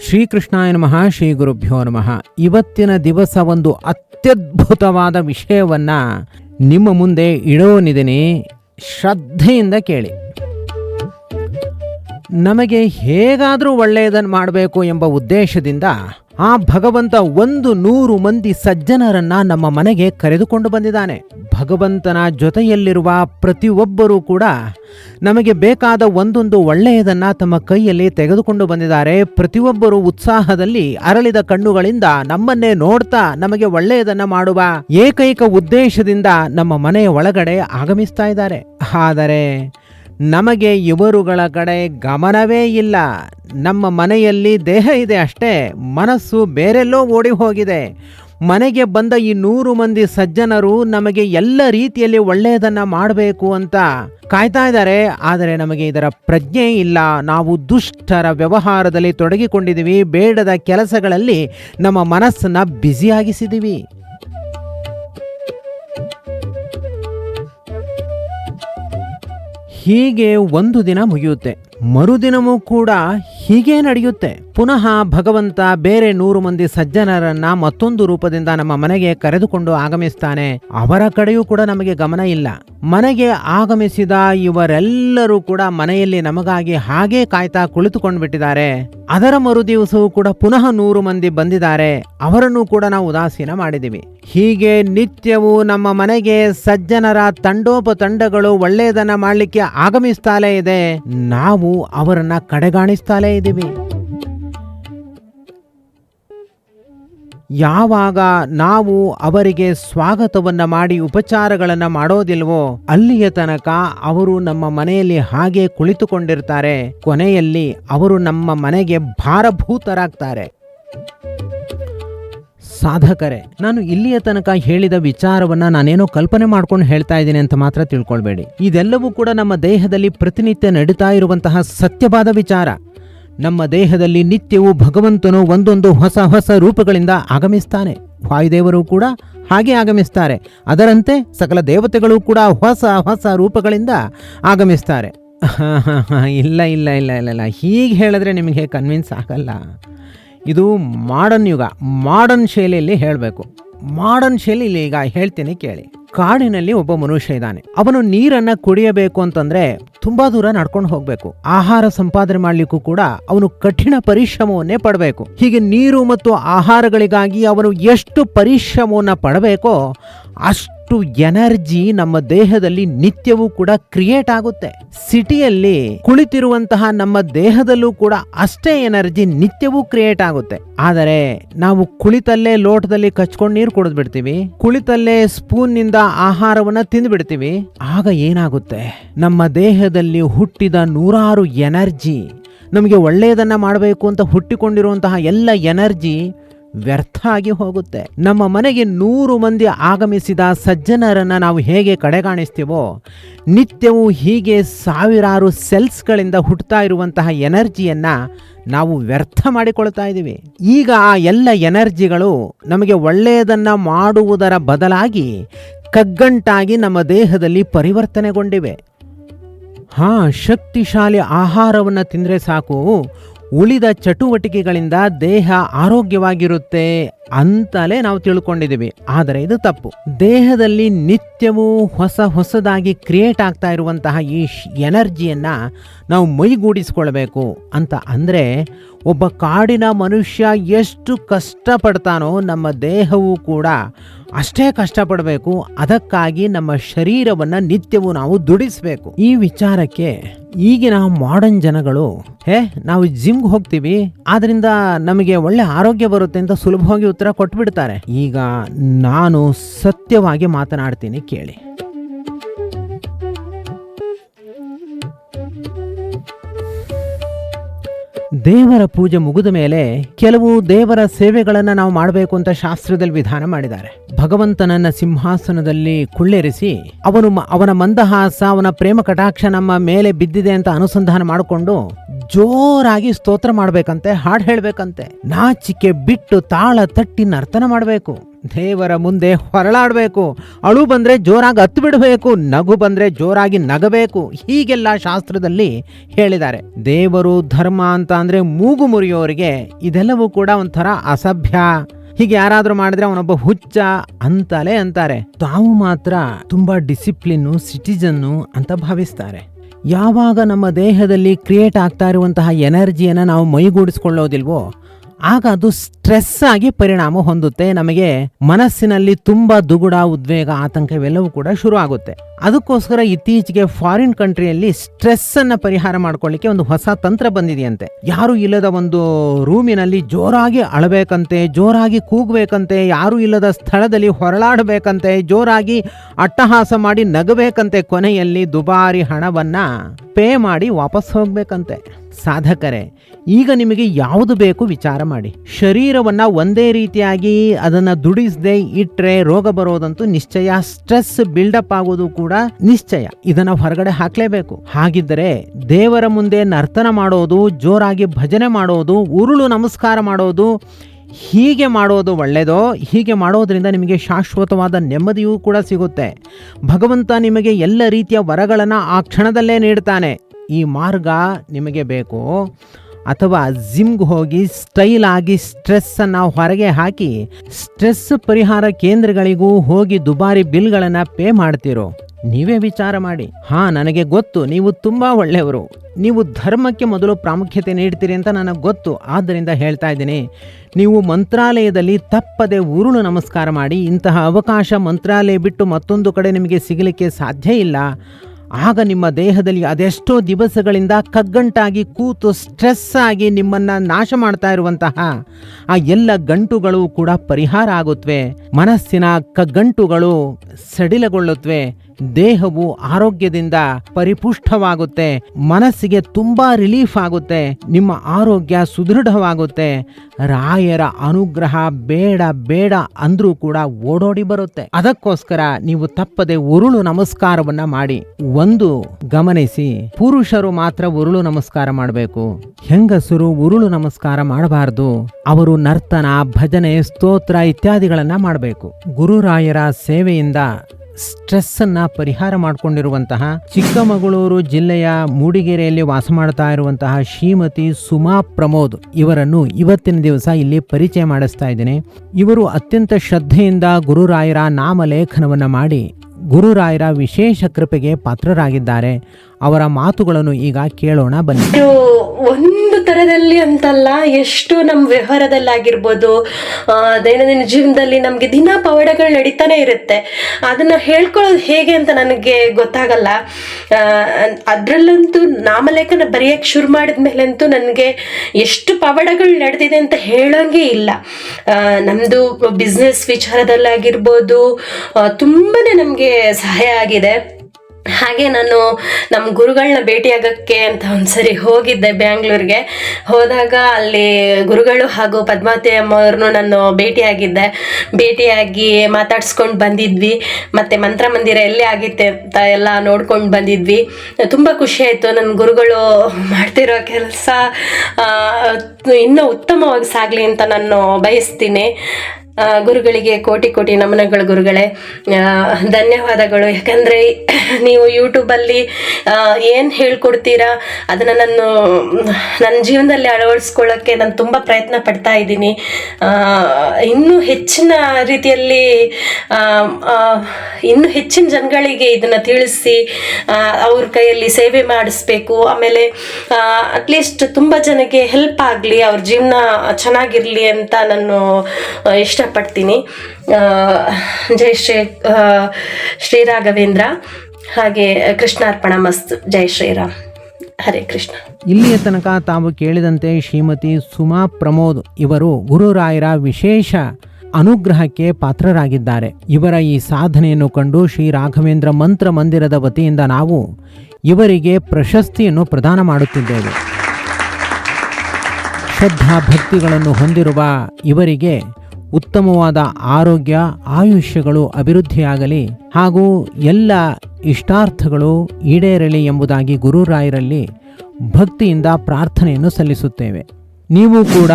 ಶ್ರೀಕೃಷ್ಣಾಯ ನಮಃ ಶ್ರೀ ಗುರುಭ್ಯೋ ನಮಃ. ಇವತ್ತಿನ ದಿವಸ ಒಂದು ಅತ್ಯದ್ಭುತವಾದ ವಿಷಯವನ್ನು ನಿಮ್ಮ ಮುಂದೆ ಇಡೋನಿದ್ದೀನಿ ಶ್ರದ್ಧೆಯಿಂದ ಕೇಳಿ. ನಮಗೆ ಹೇಗಾದರೂ ಒಳ್ಳೆಯದನ್ನು ಮಾಡಬೇಕು ಎಂಬ ಉದ್ದೇಶದಿಂದ ಆ ಭಗವಂತ ಒಂದು ನೂರು ಮಂದಿ ಸಜ್ಜನರನ್ನ ನಮ್ಮ ಮನೆಗೆ ಕರೆದುಕೊಂಡು ಬಂದಿದ್ದಾನೆ. ಭಗವಂತನ ಜೊತೆಯಲ್ಲಿರುವ ಪ್ರತಿಯೊಬ್ಬರೂ ಕೂಡ ನಮಗೆ ಬೇಕಾದ ಒಂದೊಂದು ಒಳ್ಳೆಯದನ್ನು ತಮ್ಮ ಕೈಯಲ್ಲಿ ತೆಗೆದುಕೊಂಡು ಬಂದಿದ್ದಾರೆ. ಪ್ರತಿಯೊಬ್ಬರು ಉತ್ಸಾಹದಲ್ಲಿ ಅರಳಿದ ಕಣ್ಣುಗಳಿಂದ ನಮ್ಮನ್ನೇ ನೋಡ್ತಾ ನಮಗೆ ಒಳ್ಳೆಯದನ್ನು ಮಾಡುವ ಏಕೈಕ ಉದ್ದೇಶದಿಂದ ನಮ್ಮ ಮನೆಯ ಒಳಗಡೆ ಆಗಮಿಸ್ತಾ ಇದ್ದಾರೆ. ಆದರೆ ನಮಗೆ ಇವರುಗಳ ಕಡೆ ಗಮನವೇ ಇಲ್ಲ. ನಮ್ಮ ಮನೆಯಲ್ಲಿ ದೇಹ ಇದೆ ಅಷ್ಟೇ, ಮನಸ್ಸು ಬೇರೆಲ್ಲೋ ಓಡಿ ಹೋಗಿದೆ. ಮನೆಗೆ ಬಂದ ಈ ನೂರು ಮಂದಿ ಸಜ್ಜನರು ನಮಗೆ ಎಲ್ಲ ರೀತಿಯಲ್ಲಿ ಒಳ್ಳೆಯದನ್ನ ಮಾಡಬೇಕು ಅಂತ ಕಾಯ್ತಾ ಇದ್ದಾರೆ. ಆದರೆ ನಮಗೆ ಇದರ ಪ್ರಜ್ಞೆ ಇಲ್ಲ. ನಾವು ದುಷ್ಟರ ವ್ಯವಹಾರದಲ್ಲಿ ತೊಡಗಿಕೊಂಡಿದ್ದೀವಿ. ಬೇಡದ ಕೆಲಸಗಳಲ್ಲಿ ನಮ್ಮ ಮನಸ್ಸನ್ನ ಬ್ಯುಸಿಯಾಗಿಸಿದ್ದೀವಿ. ಹೀಗೆ ಒಂದು ದಿನ ಮುಗಿಯುತ್ತೆ. ಮರುದಿನವೂ ಕೂಡ ಹೀಗೆ ನಡೆಯುತ್ತೆ. ಪುನಃ ಭಗವಂತ ಬೇರೆ ನೂರು ಮಂದಿ ಸಜ್ಜನರನ್ನ ಮತ್ತೊಂದು ರೂಪದಿಂದ ನಮ್ಮ ಮನೆಗೆ ಕರೆದುಕೊಂಡು ಆಗಮಿಸ್ತಾನೆ. ಅವರ ಕಡೆಯೂ ಕೂಡ ನಮಗೆ ಗಮನ ಇಲ್ಲ. ಮನೆಗೆ ಆಗಮಿಸಿದ ಇವರೆಲ್ಲರೂ ಕೂಡ ಮನೆಯಲ್ಲಿ ನಮಗಾಗಿ ಹಾಗೆ ಕಾಯ್ತಾ ಕುಳಿತುಕೊಂಡು ಬಿಟ್ಟಿದ್ದಾರೆ ಅದರ ಮರುದಿವಸವೂ ಕೂಡ ಪುನಃ ನೂರು ಮಂದಿ ಬಂದಿದ್ದಾರೆ. ಅವರನ್ನು ಕೂಡ ನಾವು ಉದಾಸೀನ ಮಾಡಿದ್ದೀವಿ. ಹೀಗೆ ನಿತ್ಯವೂ ನಮ್ಮ ಮನೆಗೆ ಸಜ್ಜನರ ತಂಡೋಪತಂಡಗಳು ಒಳ್ಳೆಯದನ್ನ ಮಾಡಲಿಕ್ಕೆ ಆಗಮಿಸ್ತಾಲೇ ಇದೆ. ನಾವು ಅವರನ್ನ ಕಡೆಗಾಣಿಸ್ತಾಲೇ ಇದ್ದೀವಿ ಯಾವಾಗ ನಾವು ಅವರಿಗೆ ಸ್ವಾಗತವನ್ನ ಮಾಡಿ ಉಪಚಾರಗಳನ್ನು ಮಾಡೋದಿಲ್ವೋ ಅಲ್ಲಿಯ ತನಕ ಅವರು ನಮ್ಮ ಮನೆಯಲ್ಲಿ ಹಾಗೆ ಕುಳಿತುಕೊಂಡಿರ್ತಾರೆ. ಕೊನೆಯಲ್ಲಿ ಅವರು ನಮ್ಮ ಮನೆಗೆ ಭಾರಭೂತರಾಗ್ತಾರೆ. ಸಾಧಕರೇ, ನಾನು ಇಲ್ಲಿಯ ತನಕ ಹೇಳಿದ ವಿಚಾರವನ್ನ ನಾನೇನೋ ಕಲ್ಪನೆ ಮಾಡ್ಕೊಂಡು ಹೇಳ್ತಾ ಇದ್ದೀನಿ ಅಂತ ಮಾತ್ರ ತಿಳ್ಕೊಳ್ಬೇಡಿ. ಇದೆಲ್ಲವೂ ಕೂಡ ನಮ್ಮ ದೇಹದಲ್ಲಿ ಪ್ರತಿನಿತ್ಯ ನಡೀತಾ ಇರುವಂತಹ ಸತ್ಯವಾದ ವಿಚಾರ. ನಮ್ಮ ದೇಹದಲ್ಲಿ ನಿತ್ಯವೂ ಭಗವಂತನು ಒಂದೊಂದು ಹೊಸ ಹೊಸ ರೂಪಗಳಿಂದ ಆಗಮಿಸ್ತಾನೆ. ವಾಯುದೇವರು ಕೂಡ ಹಾಗೆ ಆಗಮಿಸ್ತಾರೆ. ಅದರಂತೆ ಸಕಲ ದೇವತೆಗಳು ಕೂಡ ಹೊಸ ಹೊಸ ರೂಪಗಳಿಂದ ಆಗಮಿಸ್ತಾರೆ. ಇಲ್ಲ ಇಲ್ಲ ಇಲ್ಲ ಇಲ್ಲ ಇಲ್ಲ. ಹೀಗೆ ಹೇಳಿದ್ರೆ ನಿಮಗೆ ಕನ್ವಿನ್ಸ್ ಆಗಲ್ಲ. ಇದು ಮಾಡರ್ನ್ ಯುಗ. ಮಾಡರ್ನ್ ಶೈಲಿಯಲ್ಲಿ ಹೇಳಬೇಕು. ಮಾಡರ್ನ್ ಶೈಲಿಯಲ್ಲಿ ಈಗ ಹೇಳ್ತೀನಿ ಕೇಳಿ. ಕಾಡಿನಲ್ಲಿ ಒಬ್ಬ ಮನುಷ್ಯ ಇದ್ದಾನೆ. ಅವನು ನೀರನ್ನ ಕುಡಿಯಬೇಕು ಅಂತಂದ್ರೆ ತುಂಬಾ ದೂರ ನಡ್ಕೊಂಡು ಹೋಗ್ಬೇಕು. ಆಹಾರ ಸಂಪಾದನೆ ಮಾಡ್ಲಿಕ್ಕೂ ಕೂಡ ಅವನು ಕಠಿಣ ಪರಿಶ್ರಮವನ್ನೇ ಪಡಬೇಕು. ಹೀಗೆ ನೀರು ಮತ್ತು ಆಹಾರಗಳಿಗಾಗಿ ಅವನು ಎಷ್ಟು ಪರಿಶ್ರಮವನ್ನ ಪಡಬೇಕೋ ಅಷ್ಟು ಎನರ್ಜಿ ನಮ್ಮ ದೇಹದಲ್ಲಿ ನಿತ್ಯವೂ ಕೂಡ ಕ್ರಿಯೇಟ್ ಆಗುತ್ತೆ. ಸಿಟಿಯಲ್ಲಿ ಕುಳಿತಿರುವಂತಹ ನಮ್ಮ ದೇಹದಲ್ಲೂ ಕೂಡ ಅಷ್ಟೇ ಎನರ್ಜಿ ನಿತ್ಯವೂ ಕ್ರಿಯೇಟ್ ಆಗುತ್ತೆ. ಆದರೆ ನಾವು ಕುಳಿತಲ್ಲೇ ಲೋಟದಲ್ಲಿ ಕಚ್ಕೊಂಡು ನೀರು ಕುಡಿದು ಬಿಡ್ತೀವಿ ಕುಳಿತಲ್ಲೇ ಸ್ಪೂನ್ನಿಂದ ಆಹಾರವನ್ನ ತಿಂದು ಬಿಡ್ತೀವಿ ಆಗ ಏನಾಗುತ್ತೆ? ನಮ್ಮ ದೇಹದಲ್ಲಿ ಹುಟ್ಟಿದ ನೂರಾರು ಎನರ್ಜಿ, ನಮಗೆ ಒಳ್ಳೆಯದನ್ನ ಮಾಡಬೇಕು ಅಂತ ಹುಟ್ಟಿಕೊಂಡಿರುವಂತಹ ಎಲ್ಲ ಎನರ್ಜಿ ವ್ಯರ್ಥ ಆಗಿ ಹೋಗುತ್ತೆ. ನಮ್ಮ ಮನೆಗೆ ನೂರು ಮಂದಿ ಆಗಮಿಸಿದ ಸಜ್ಜನರನ್ನ ನಾವು ಹೇಗೆ ಕಡೆಗಾಣಿಸ್ತೀವೋ, ನಿತ್ಯವೂ ಹೀಗೆ ಸಾವಿರಾರು ಸೆಲ್ಸ್ಗಳಿಂದ ಹುಟ್ಟುತ್ತಾ ಇರುವಂತಹ ಎನರ್ಜಿಯನ್ನ ನಾವು ವ್ಯರ್ಥ ಮಾಡಿಕೊಳ್ತಾ ಇದ್ದೀವಿ. ಈಗ ಆ ಎಲ್ಲ ಎನರ್ಜಿಗಳು ನಮಗೆ ಒಳ್ಳೆಯದನ್ನ ಮಾಡುವುದರ ಬದಲಾಗಿ ಕಗ್ಗಂಟಾಗಿ ನಮ್ಮ ದೇಹದಲ್ಲಿ ಪರಿವರ್ತನೆಗೊಂಡಿವೆ. ಹಾ, ಶಕ್ತಿಶಾಲಿ ಆಹಾರವನ್ನು ತಿಂದರೆ ಸಾಕು. ಉಳಿದ ಚಟುವಟಿಕೆಗಳಿಂದ ದೇಹ ಆರೋಗ್ಯವಾಗಿರುತ್ತೆ. ಅಂತಲೇ ನಾವು ತಿಳ್ಕೊಂಡಿದ್ದೀವಿ. ಆದರೆ ಇದು ತಪ್ಪು. ದೇಹದಲ್ಲಿ ನಿತ್ಯವೂ ಹೊಸ ಹೊಸದಾಗಿ ಕ್ರಿಯೇಟ್ ಆಗ್ತಾ ಇರುವಂತಹ ಈ ಎನರ್ಜಿಯನ್ನ ನಾವು ಮೈಗೂಡಿಸ್ಕೊಳ್ಬೇಕು ಅಂತ ಅಂದರೆ ಒಬ್ಬ ಕಾಡಿನ ಮನುಷ್ಯ ಎಷ್ಟು ಕಷ್ಟಪಡ್ತಾನೋ ನಮ್ಮ ದೇಹವೂ ಕೂಡ ಅಷ್ಟೇ ಕಷ್ಟಪಡಬೇಕು. ಅದಕ್ಕಾಗಿ ನಮ್ಮ ಶರೀರವನ್ನು ನಿತ್ಯವೂ ನಾವು ದುಡಿಸಬೇಕು. ಈ ವಿಚಾರಕ್ಕೆ ಈಗಿನ ಮಾಡರ್ನ್ ಜನಗಳು, ಹೇ, ನಾವು ಜಿಮ್ಗೆ ಹೋಗ್ತೀವಿ ಆದ್ದರಿಂದ ನಮಗೆ ಒಳ್ಳೆ ಆರೋಗ್ಯ ಬರುತ್ತೆ ಅಂತ ಸುಲಭವಾಗಿ ಉತ್ತರ ಕೊಟ್ಬಿಡ್ತಾರೆ. ಈಗ ನಾನು ಸತ್ಯವಾಗಿ ಮಾತನಾಡ್ತೀನಿ ಕೇಳಿ. ದೇವರ ಪೂಜೆ ಮುಗಿದ ಮೇಲೆ ಕೆಲವು ದೇವರ ಸೇವೆಗಳನ್ನು ನಾವು ಮಾಡಬೇಕು ಅಂತ ಶಾಸ್ತ್ರದಲ್ಲಿ ವಿಧಾನ ಮಾಡಿದ್ದಾರೆ. ಭಗವಂತನನ್ನ ಸಿಂಹಾಸನದಲ್ಲಿ ಕುಳ್ಳೇರಿಸಿ ಅವನು ಅವನ ಮಂದಹಾಸ, ಅವನ ಪ್ರೇಮ ಕಟಾಕ್ಷ ನಮ್ಮ ಮೇಲೆ ಬಿದ್ದಿದೆ ಅಂತ ಅನುಸಂಧಾನ ಮಾಡಿಕೊಂಡು ಜೋರಾಗಿ ಸ್ತೋತ್ರ ಮಾಡ್ಬೇಕಂತೆ, ಹಾಡು ಹೇಳಬೇಕಂತೆ, ನಾಚಿಕೆ ಬಿಟ್ಟು ತಾಳ ತಟ್ಟಿ ನರ್ತನ ಮಾಡಬೇಕು. ದೇವರ ಮುಂದೆ ಹೊರಳಾಡಬೇಕು. ಅಳು ಬಂದರೆ ಜೋರಾಗಿ ಹತ್ತು ಬಿಡಬೇಕು ನಗು ಬಂದರೆ ಜೋರಾಗಿ ನಗಬೇಕು. ಹೀಗೆಲ್ಲ ಶಾಸ್ತ್ರದಲ್ಲಿ ಹೇಳಿದ್ದಾರೆ. ದೇವರು ಧರ್ಮ ಅಂತ ಅಂದರೆ ಮೂಗು ಮುರಿಯೋರಿಗೆ ಇದೆಲ್ಲವೂ ಕೂಡ ಒಂಥರ ಅಸಭ್ಯ. ಹೀಗೆ ಯಾರಾದರೂ ಮಾಡಿದ್ರೆ ಅವನೊಬ್ಬ ಹುಚ್ಚ ಅಂತಲೇ ಅಂತಾರೆ. ತಾವು ಮಾತ್ರ ತುಂಬ ಡಿಸಿಪ್ಲಿನ್ನು, ಸಿಟಿಜನ್ನು ಅಂತ ಭಾವಿಸ್ತಾರೆ. ಯಾವಾಗ ನಮ್ಮ ದೇಹದಲ್ಲಿ ಕ್ರಿಯೇಟ್ ಆಗ್ತಾ ಇರುವಂತಹ ಎನರ್ಜಿಯನ್ನು ನಾವು ಮೈಗೂಡಿಸ್ಕೊಳ್ಳೋದಿಲ್ವೋ ಆಗ ಅದು ಸ್ಟ್ರೆಸ್ ಆಗಿ ಪರಿಣಾಮ ಹೊಂದುತ್ತೆ. ನಮಗೆ ಮನಸ್ಸಿನಲ್ಲಿ ತುಂಬಾ ದುಗುಡ, ಉದ್ವೇಗ, ಆತಂಕ ಇವೆಲ್ಲವೂ ಕೂಡ ಶುರು ಆಗುತ್ತೆ. ಅದಕ್ಕೋಸ್ಕರ ಇತ್ತೀಚೆಗೆ ಫಾರಿನ್ ಕಂಟ್ರಿಯಲ್ಲಿ ಸ್ಟ್ರೆಸ್ ಅನ್ನ ಪರಿಹಾರ ಮಾಡ್ಕೊಳ್ಳಿಕ್ಕೆ ಒಂದು ಹೊಸ ತಂತ್ರ ಬಂದಿದೆಯಂತೆ. ಯಾರು ಇಲ್ಲದ ಒಂದು ರೂಮಿನಲ್ಲಿ ಜೋರಾಗಿ ಅಳಬೇಕಂತೆ, ಜೋರಾಗಿ ಕೂಗಬೇಕಂತೆ, ಯಾರು ಇಲ್ಲದ ಸ್ಥಳದಲ್ಲಿ ಹೊರಳಾಡಬೇಕಂತೆ, ಜೋರಾಗಿ ಅಟ್ಟಹಾಸ ಮಾಡಿ ನಗಬೇಕಂತೆ ಕೊನೆಯಲ್ಲಿ ದುಬಾರಿ ಹಣವನ್ನ ಪೇ ಮಾಡಿ ವಾಪಸ್ ಹೋಗ್ಬೇಕಂತೆ. ಸಾಧಕರೇ, ಈಗ ನಿಮಗೆ ಯಾವುದು ಬೇಕು ವಿಚಾರ ಮಾಡಿ. ಶರೀರವನ್ನು ಒಂದೇ ರೀತಿಯಾಗಿ ಅದನ್ನು ದುಡಿಸದೆ ಇಟ್ಟರೆ ರೋಗ ಬರೋದಂತೂ ನಿಶ್ಚಯ, ಸ್ಟ್ರೆಸ್ ಬಿಲ್ಡಪ್ ಆಗೋದು ಕೂಡ ನಿಶ್ಚಯ. ಇದನ್ನು ಹೊರಗಡೆ ಹಾಕಲೇಬೇಕು. ಹಾಗಿದ್ದರೆ ದೇವರ ಮುಂದೆ ನರ್ತನ ಮಾಡೋದು, ಜೋರಾಗಿ ಭಜನೆ ಮಾಡೋದು, ಉರುಳು ನಮಸ್ಕಾರ ಮಾಡೋದು, ಹೀಗೆ ಮಾಡೋದು ಒಳ್ಳೆಯದೋ ಹೀಗೆ ಮಾಡೋದರಿಂದ ನಿಮಗೆ ಶಾಶ್ವತವಾದ ನೆಮ್ಮದಿಯೂ ಕೂಡ ಸಿಗುತ್ತೆ. ಭಗವಂತ ನಿಮಗೆ ಎಲ್ಲ ರೀತಿಯ ವರಗಳನ್ನು ಆ ಕ್ಷಣದಲ್ಲೇ ನೀಡ್ತಾನೆ. ಈ ಮಾರ್ಗ ನಿಮಗೆ ಬೇಕು. ಅಥವಾ ಜಿಮ್ಗೆ ಹೋಗಿ ಸ್ಟೈಲ್ ಆಗಿ ಸ್ಟ್ರೆಸ್ಸನ್ನು ಹೊರಗೆ ಹಾಕಿ ಸ್ಟ್ರೆಸ್ ಪರಿಹಾರ ಕೇಂದ್ರಗಳಿಗೂ ಹೋಗಿ ದುಬಾರಿ ಬಿಲ್ಗಳನ್ನು ಪೇ ಮಾಡ್ತಿರೋ? ನೀವೇ ವಿಚಾರ ಮಾಡಿ. ಹಾ, ನನಗೆ ಗೊತ್ತು. ನೀವು ತುಂಬ ಒಳ್ಳೆಯವರು. ನೀವು ಧರ್ಮಕ್ಕೆ ಮೊದಲು ಪ್ರಾಮುಖ್ಯತೆ ನೀಡ್ತೀರಿ ಅಂತ ನನಗೆ ಗೊತ್ತು. ಆದ್ದರಿಂದ ಹೇಳ್ತಾ ಇದ್ದೀನಿ. ನೀವು ಮಂತ್ರಾಲಯದಲ್ಲಿ ತಪ್ಪದೆ ಉರುಳು ನಮಸ್ಕಾರ ಮಾಡಿ ಇಂತಹ ಅವಕಾಶ ಮಂತ್ರಾಲಯ ಬಿಟ್ಟು ಮತ್ತೊಂದು ಕಡೆ ನಿಮಗೆ ಸಿಗಲಿಕ್ಕೆ ಸಾಧ್ಯ ಇಲ್ಲ. ಆಗ ನಿಮ್ಮ ದೇಹದಲ್ಲಿ ಅದೆಷ್ಟೋ ದಿವಸಗಳಿಂದ ಕಗ್ಗಂಟಾಗಿ ಕೂತು ಸ್ಟ್ರೆಸ್ ಆಗಿ ನಿಮ್ಮನ್ನ ನಾಶ ಮಾಡ್ತಾ ಇರುವಂತಹ ಆ ಎಲ್ಲ ಗಂಟುಗಳು ಕೂಡ ಪರಿಹಾರ ಆಗುತ್ತವೆ ಮನಸ್ಸಿನ ಕಗ್ಗಂಟುಗಳು ಸಡಿಲಗೊಳ್ಳುತ್ತವೆ ದೇಹವು ಆರೋಗ್ಯದಿಂದ ಪರಿಪುಷ್ಟವಾಗುತ್ತೆ, ಮನಸ್ಸಿಗೆ ತುಂಬಾ ರಿಲೀಫ್ ಆಗುತ್ತೆ, ನಿಮ್ಮ ಆರೋಗ್ಯ ಸುದೃಢವಾಗುತ್ತೆ. ರಾಯರ ಅನುಗ್ರಹ ಬೇಡ ಬೇಡ ಅಂದ್ರೂ ಕೂಡ ಓಡೋಡಿ ಬರುತ್ತೆ. ಅದಕ್ಕೋಸ್ಕರ ನೀವು ತಪ್ಪದೆ ಉರುಳು ನಮಸ್ಕಾರವನ್ನ ಮಾಡಿ. ಒಂದು, ಗಮನಿಸಿ, ಪುರುಷರು ಮಾತ್ರ ಉರುಳು ನಮಸ್ಕಾರ ಮಾಡಬೇಕು. ಹೆಂಗಸರು ಉರುಳು ನಮಸ್ಕಾರ ಮಾಡಬಾರದು. ಅವರು ನರ್ತನ, ಭಜನೆ, ಸ್ತೋತ್ರ ಇತ್ಯಾದಿಗಳನ್ನ ಮಾಡಬೇಕು. ಗುರುರಾಯರ ಸೇವೆಯಿಂದ ಸ್ಟ್ರೆಸ್ ಅನ್ನ ಪರಿಹಾರ ಮಾಡಿಕೊಂಡಿರುವಂತಹ ಚಿಕ್ಕಮಗಳೂರು ಜಿಲ್ಲೆಯ ಮೂಡಿಗೆರೆಯಲ್ಲಿ ವಾಸ ಮಾಡ್ತಾ ಇರುವಂತಹ ಶ್ರೀಮತಿ ಸುಮಾ ಪ್ರಮೋದ್ ಇವರನ್ನು ಇವತ್ತಿನ ದಿವಸ ಇಲ್ಲಿ ಪರಿಚಯ ಮಾಡಿಸ್ತಾ ಇದ್ದೇನೆ. ಇವರು ಅತ್ಯಂತ ಶ್ರದ್ಧೆಯಿಂದ ಗುರುರಾಯರ ನಾಮಲೇಖನವನ್ನು ಮಾಡಿ ಗುರುರಾಯರ ವಿಶೇಷ ಕೃಪೆಗೆ ಪಾತ್ರರಾಗಿದ್ದಾರೆ. ಅವರ ಮಾತುಗಳನ್ನು ಈಗ ಕೇಳೋಣ, ಬನ್ನಿ. ಒಂದು ತರದಲ್ಲಿ ಅಂತಲ್ಲ, ಎಷ್ಟು ನಮ್ಮ ವ್ಯವಹಾರದಲ್ಲಾಗಿರ್ಬೋದು ದೈನಂದಿನ ಜೀವನದಲ್ಲಿ ನಮಗೆ ದಿನ ಪವಾಡಗಳು ನಡೀತಾನೆ ಇರುತ್ತೆ. ಅದನ್ನ ಹೇಳ್ಕೊಳ್ಳೋದು ಹೇಗೆ ಅಂತ ನನಗೆ ಗೊತ್ತಾಗಲ್ಲ. ಅದರಲ್ಲಂತೂ ನಾಮಲೇಖನ ಬರೆಯಕ್ಕೆ ಶುರು ಮಾಡಿದ ಮೇಲಂತೂ ನನಗೆ ಎಷ್ಟು ಪವಾಡಗಳು ನಡೆದಿದೆ ಅಂತ ಹೇಳೋಂಗೆ ಇಲ್ಲ. ನಮ್ಮದು ಬಿಸ್ನೆಸ್ ವಿಚಾರದಲ್ಲಾಗಿರ್ಬೋದು ತುಂಬಾ ನಮಗೆ ಸಹಾಯ ಆಗಿದೆ. ಹಾಗೆ ನಾನು ನಮ್ಮ ಗುರುಗಳನ್ನ ಭೇಟಿಯಾಗಕ್ಕೆ ಅಂತ ಒಂದ್ಸರಿ ಹೋಗಿದ್ದೆ ಬ್ಯಾಂಗ್ಳೂರಿಗೆ. ಹೋದಾಗ ಅಲ್ಲಿ ಗುರುಗಳು ಹಾಗೂ ಪದ್ಮಾವತಿ ಅಮ್ಮವ್ರನ್ನು ನಾನು ಭೇಟಿಯಾಗಿದ್ದೆ. ಭೇಟಿಯಾಗಿ ಮಾತಾಡಿಸ್ಕೊಂಡು ಬಂದಿದ್ವಿ. ಮತ್ತು ಮಂತ್ರ ಮಂದಿರ ಎಲ್ಲೇ ಆಗಿತ್ತೆ ಅಂತ ಎಲ್ಲ ನೋಡ್ಕೊಂಡು ಬಂದಿದ್ವಿ. ತುಂಬ ಖುಷಿ ಆಯಿತು. ನನ್ನ ಗುರುಗಳು ಮಾಡ್ತಿರೋ ಕೆಲಸ ಇನ್ನೂ ಉತ್ತಮವಾಗಿ ಸಾಗಲಿ ಅಂತ ನಾನು ಬಯಸ್ತೀನಿ. ಗುರುಗಳಿಗೆ ಕೋಟಿ ಕೋಟಿ ನಮನಗಳು ಗುರುಗಳೇ. ಧನ್ಯವಾದಗಳು. ಯಾಕಂದರೆ ನೀವು ಯೂಟ್ಯೂಬಲ್ಲಿ ಏನು ಹೇಳ್ಕೊಡ್ತೀರಾ ಅದನ್ನು ನಾನು ನನ್ನ ಜೀವನದಲ್ಲಿ ಅಳವಡಿಸ್ಕೊಳ್ಳೋಕ್ಕೆ ನಾನು ತುಂಬ ಪ್ರಯತ್ನ ಪಡ್ತಾ ಇದ್ದೀನಿ. ಇನ್ನೂ ಹೆಚ್ಚಿನ ರೀತಿಯಲ್ಲಿ ಇನ್ನೂ ಹೆಚ್ಚಿನ ಜನಗಳಿಗೆ ಇದನ್ನು ತಿಳಿಸಿ ಅವ್ರ ಕೈಯಲ್ಲಿ ಸೇವೆ ಮಾಡಿಸ್ಬೇಕು. ಆಮೇಲೆ ಅಟ್ಲೀಸ್ಟ್ ತುಂಬ ಜನಕ್ಕೆ ಹೆಲ್ಪ್ ಆಗಲಿ ಅವ್ರ ಜೀವನ ಚೆನ್ನಾಗಿರಲಿ ಅಂತ ನಾನು ಆ, ಇಷ್ಟಪಡ್ತೀನಿ. ಜೈ ಶ್ರೀ ಶ್ರೀ ರಾಘವೇಂದ್ರ ಹಾಗೆ ಕೃಷ್ಣಾರ್ಪಣ ಮಸ್ತ್. ಜೈ ಶ್ರೀರಾಮ್. ಹರೇ ಕೃಷ್ಣ. ಇಲ್ಲಿಯ ತನಕ ತಾವು ಕೇಳಿದಂತೆ ಶ್ರೀಮತಿ ಸುಮಾ ಪ್ರಮೋದ್ ಇವರು ಗುರುರಾಯರ ವಿಶೇಷ ಅನುಗ್ರಹಕ್ಕೆ ಪಾತ್ರರಾಗಿದ್ದಾರೆ. ಇವರ ಈ ಸಾಧನೆಯನ್ನು ಕಂಡು ಶ್ರೀ ರಾಘವೇಂದ್ರ ಮಂತ್ರ ಮಂದಿರದ ವತಿಯಿಂದ ನಾವು ಇವರಿಗೆ ಪ್ರಶಸ್ತಿಯನ್ನು ಪ್ರದಾನ ಮಾಡುತ್ತಿದ್ದೇವೆ. ಶ್ರದ್ಧಾ ಭಕ್ತಿಗಳನ್ನು ಹೊಂದಿರುವ ಇವರಿಗೆ ಉತ್ತಮವಾದ ಆರೋಗ್ಯ, ಆಯುಷ್ಯಗಳು ಅಭಿವೃದ್ಧಿಯಾಗಲಿ ಹಾಗೂ ಎಲ್ಲ ಇಷ್ಟಾರ್ಥಗಳು ಈಡೇರಲಿ ಎಂಬುದಾಗಿ ಗುರುರಾಯರಲ್ಲಿ ಭಕ್ತಿಯಿಂದ ಪ್ರಾರ್ಥನೆಯನ್ನು ಸಲ್ಲಿಸುತ್ತೇವೆ. ನೀವು ಕೂಡ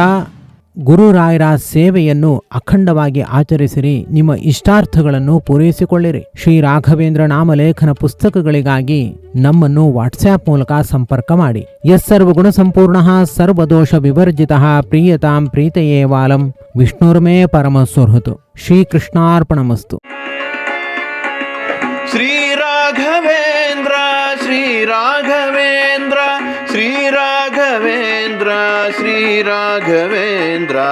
ಗುರುರಾಯರ ಸೇವೆಯನ್ನು ಅಖಂಡವಾಗಿ ಆಚರಿಸಿರಿ. ನಿಮ್ಮ ಇಷ್ಟಾರ್ಥಗಳನ್ನು ಪೂರೈಸಿಕೊಳ್ಳಿರಿ. ಶ್ರೀ ರಾಘವೇಂದ್ರ ನಾಮಲೇಖನ ಪುಸ್ತಕಗಳಿಗಾಗಿ ನಮ್ಮನ್ನು ವಾಟ್ಸ್ಆ್ಯಪ್ ಮೂಲಕ ಸಂಪರ್ಕ ಮಾಡಿ. ಎಸ್ ಸರ್ವಗುಣ ಸಂಪೂರ್ಣ ಸರ್ವದೋಷ ವಿವರ್ಜಿತ, ಪ್ರಿಯತಾಂ ಪ್ರೀತೆಯೇ ವಾಲಂ. ವಿಷ್ಣುರ್ಮೇ ಪರಮ ಸುಹೃತು. ಶ್ರೀಕೃಷ್ಣಾರ್ಪಣಮಸ್ತು ಶ್ರೀ ರಾಘವೇಂದ್ರ ಶ್ರೀ ರಾಘವೇಂದ್ರ, ಶ್ರೀ ராகவேந்திரா